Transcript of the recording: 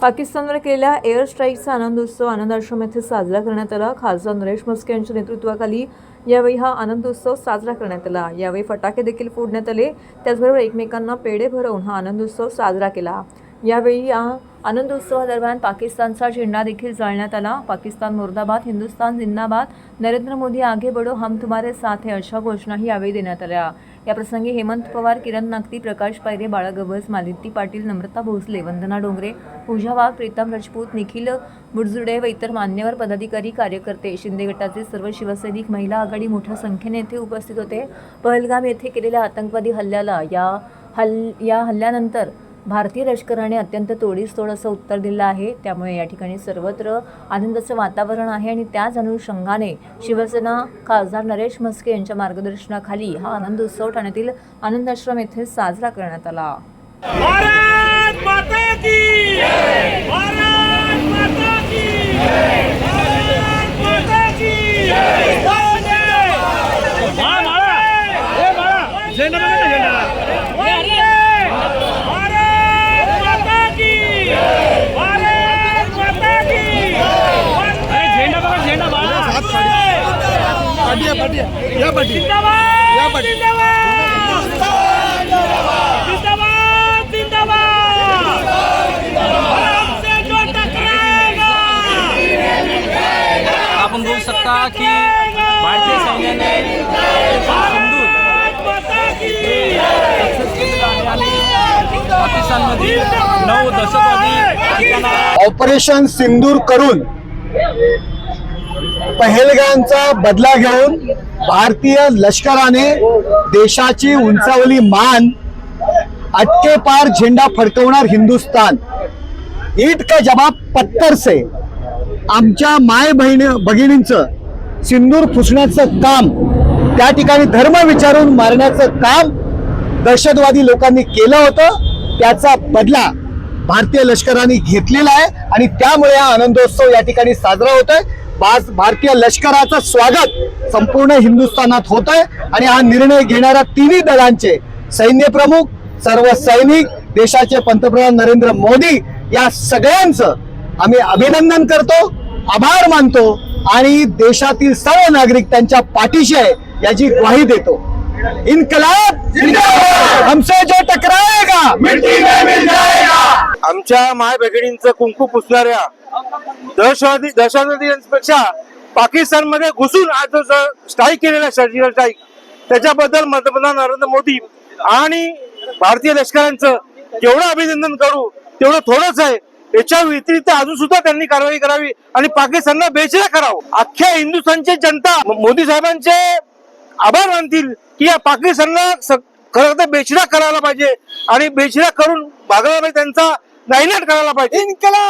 पाकिस्तानवर केलेल्या एअर स्ट्राईकचा आनंद उत्सव आनंद आश्रम येथे साजरा करण्यात आला. खासदार नरेश मस्के यांच्या नेतृत्वाखाली यावेळी हा आनंदोत्सव साजरा करण्यात आला. यावेळी फटाके देखील फोडण्यात आले. त्याचबरोबर एकमेकांना पेढे भरवून हा आनंदोत्सव साजरा केला. यावेळी या आनंदोत्सवादरम्यान पाकिस्तानचा झेंडा देखील जाळण्यात आला. पाकिस्तान मुर्दाबाद हिंदुस्तान जिंदाबाद नरेंद्र मोदी आगे बडो हम तुम्हारे साथ है अशा घोषणाही यावेळी देण्यात आल्या. याप्रसंगी हेमंत पवार किरण नागती प्रकाश पायरे बाळा गवस मालिती पाटील नम्रता भोसले वंदना डोंगरे पूजा वाघ प्रीतम राजपूत निखिल बुडजुडे व इतर मान्यवर पदाधिकारी कार्यकर्ते शिंदे गटाचे सर्व शिवसैनिक महिला आघाडी मोठ्या संख्येने येथे उपस्थित होते. पहलगाम येथे केलेल्या आतंकवादी हल्ल्याला या हल् या हल्ल्यानंतर भारतीय लष्कराने अत्यंत तोडीस तोड असं उत्तर दिलं आहे. त्यामुळे या ठिकाणी सर्वत्र आनंदाचं वातावरण आहे आणि त्याच अनुषंगाने शिवसेना खासदार नरेश म्हस्के यांच्या मार्गदर्शनाखाली हा आनंदोत्सव ठाण्यातील आनंद आश्रम येथे साजरा करण्यात आला. भारत माता की भारत माता की भारत माता की माळा! माळा! ए माळा झेंडा बघा ना झेंडा भारत माता की भारत माता की झेंडा बघा झेंडा माळा पाटिया पाटिया या पाटी या पाटी. आपण बघू शकता की भारतीय सैन्याने सिंधूर माता की सक्सेस केलेला आहे आणि पाकिस्तानमधील नऊ दहशतवादी ऑपरेशन सिंदूर करून पहलगामचा बदला घेऊन भारतीय लष्कराने देशाची उंचावली मान अटके पार झेंडा फडकवणार हिंदुस्तान ईट का जबाब पत्तर से आमच्या माय बहिणी भगिनींचं सिंदूर फुसण्याचं काम त्या ठिकाणी धर्म विचारून मारण्याचं काम दहशतवादी लोकांनी केलं होतं. त्याचा बदला भारतीय लष्कराने घेतलेला आहे आणि त्यामुळे हा आनंदोत्सव या ठिकाणी साजरा होतोय. भारतीय लष्कराचं स्वागत संपूर्ण हिंदुस्थानात होत आहे आणि हा निर्णय घेणाऱ्या तिन्ही दलांचे सैन्य प्रमुख सर्व सैनिक देशाचे पंतप्रधान नरेंद्र मोदी या सगळ्यांचं आम्ही अभिनंदन करतो आभार मानतो आणि देशातील सर्व नागरिक त्यांच्या पाठीशी आहे याची ग्वाही देतो. इन्कलाब हमसे जो टकराएगा मिट्टी में मिल जाएगा! आमच्या माय बहिणींचं कुंकू पुसणाऱ्या दहशतवादी दहशतवादीपेक्षा पाकिस्तानमध्ये घुसून आज जो स्ट्राईक केलेला सर्जिकल स्ट्राईक त्याच्याबद्दल पंतप्रधान नरेंद्र मोदी आणि भारतीय लष्करांचं जेवढं अभिनंदन करू तेवढं थोडंच आहे. याच्या व्यतिरिक्त अजून सुद्धा त्यांनी कारवाई करावी आणि पाकिस्तानला बेचिरा करावं. अख्ख्या हिंदुस्थानची जनता मोदी साहेबांचे आभार मानतील की या पाकिस्तानला खरं तर बेचिरा करायला पाहिजे आणि बेचिरा करून भागला पाहिजे त्यांचा नायनाट करायला पाहिजे. इन्कला